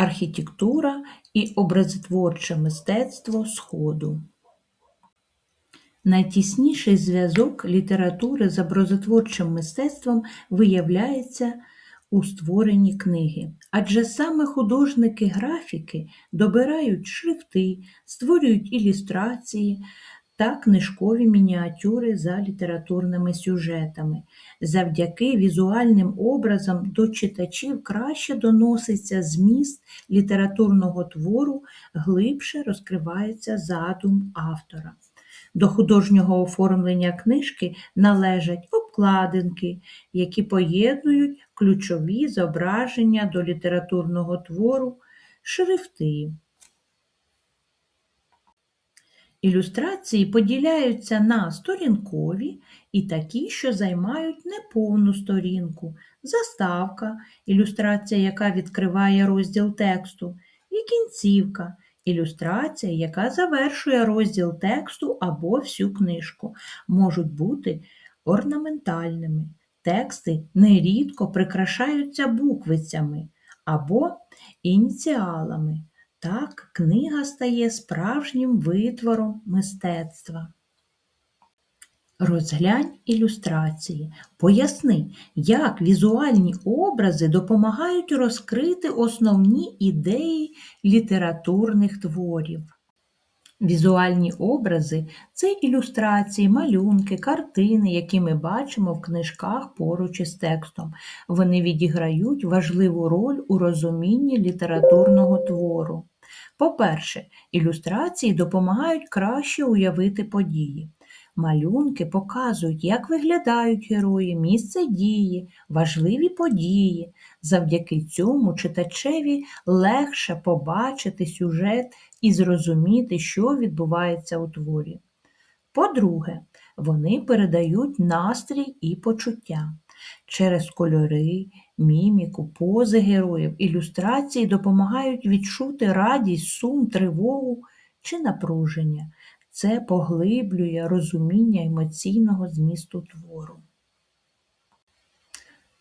архітектура і образотворче мистецтво Сходу. Найтісніший зв'язок літератури з образотворчим мистецтвом виявляється у створенні книги, адже саме художники-графіки добирають шрифти, створюють ілюстрації та книжкові мініатюри за літературними сюжетами. Завдяки візуальним образам до читачів краще доноситься зміст літературного твору, глибше розкривається задум автора. До художнього оформлення книжки належать обкладинки, які поєднують ключові зображення до літературного твору, шрифти. Ілюстрації поділяються на сторінкові і такі, що займають неповну сторінку, заставка, ілюстрація, яка відкриває розділ тексту, і кінцівка, ілюстрація, яка завершує розділ тексту або всю книжку, можуть бути орнаментальними. Тексти нерідко прикрашаються буквицями або ініціалами. Так книга стає справжнім витвором мистецтва. Розглянь ілюстрації. Поясни, як візуальні образи допомагають розкрити основні ідеї літературних творів. Візуальні образи це ілюстрації, малюнки, картини, які ми бачимо в книжках поруч із текстом. Вони відіграють важливу роль у розумінні літературного твору. По-перше, ілюстрації допомагають краще уявити події. Малюнки показують, як виглядають герої, місце дії, важливі події. Завдяки цьому читачеві легше побачити сюжет і зрозуміти, що відбувається у творі. По-друге, вони передають настрій і почуття. Через кольори, міміку, пози героїв, ілюстрації допомагають відчути радість, сум, тривогу чи напруження. Це поглиблює розуміння емоційного змісту твору.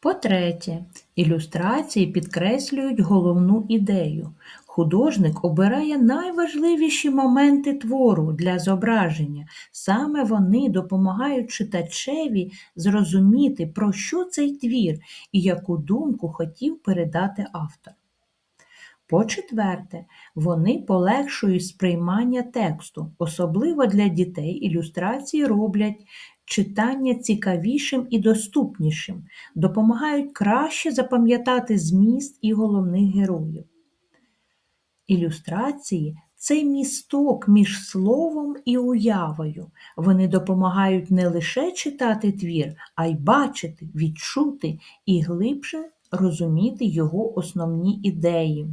По-третє, ілюстрації підкреслюють головну ідею. Художник обирає найважливіші моменти твору для зображення. Саме вони допомагають читачеві зрозуміти, про що цей твір і яку думку хотів передати автор. По-четверте, вони полегшують сприймання тексту, особливо для дітей ілюстрації роблять читання цікавішим і доступнішим, допомагають краще запам'ятати зміст і головних героїв. Ілюстрації це місток між словом і уявою. Вони допомагають не лише читати твір, а й бачити, відчути і глибше розуміти його основні ідеї.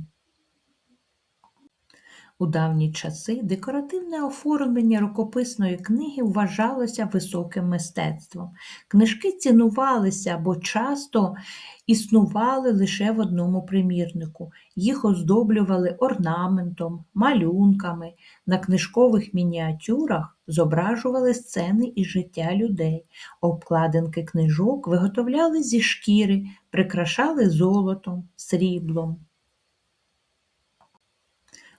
У давні часи декоративне оформлення рукописної книги вважалося високим мистецтвом. Книжки цінувалися, бо часто існували лише в одному примірнику. Їх оздоблювали орнаментом, малюнками. На книжкових мініатюрах зображували сцени із життя людей. Обкладинки книжок виготовляли зі шкіри, прикрашали золотом, сріблом.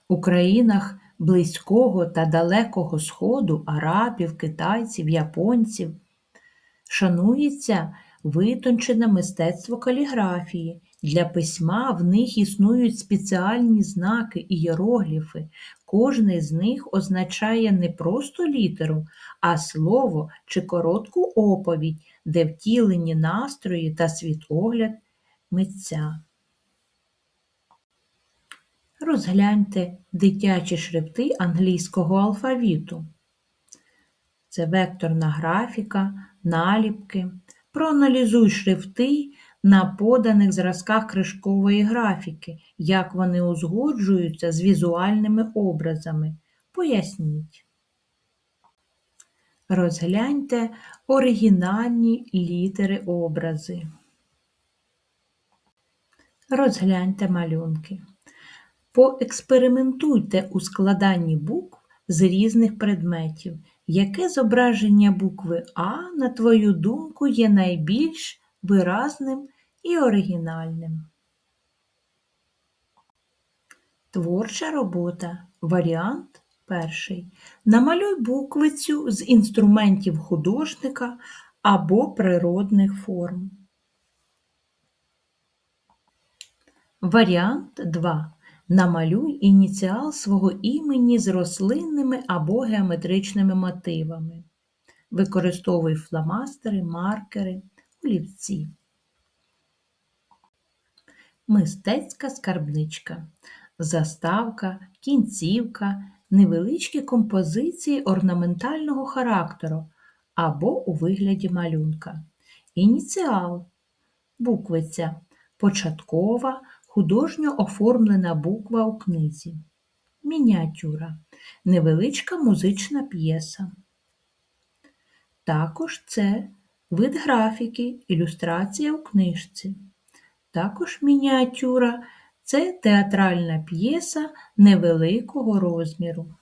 У країнах Близького та Далекого Сходу, арабів, китайців, японців шанується витончене мистецтво каліграфії. Для письма в них існують спеціальні знаки ієрогліфи. Кожний з них означає не просто літеру, а слово чи коротку оповідь, де втілені настрої та світогляд митця. Розгляньте дитячі шрифти англійського алфавіту. Це векторна графіка, наліпки. Проаналізуй шрифти на поданих зразках кришкової графіки, як вони узгоджуються з візуальними образами. Поясніть. Розгляньте оригінальні літери образи. Розгляньте малюнки. Поекспериментуйте у складанні букв з різних предметів. Яке зображення букви А, на твою думку, є найбільш виразним і оригінальним? Творча робота. Варіант перший. Намалюй буквицю з інструментів художника або природних форм. Варіант 2. Намалюй ініціал свого імені з рослинними або геометричними мотивами. Використовуй фломастери, маркери, олівці. Мистецька скарбничка. Заставка, кінцівка, невеличкі композиції орнаментального характеру або у вигляді малюнка. Ініціал. Буквиця. Початкова, художньо оформлена буква у книзі. Мініатюра. Невеличка музична п'єса. Також це вид графіки, ілюстрація у книжці. Також мініатюра це театральна п'єса невеликого розміру.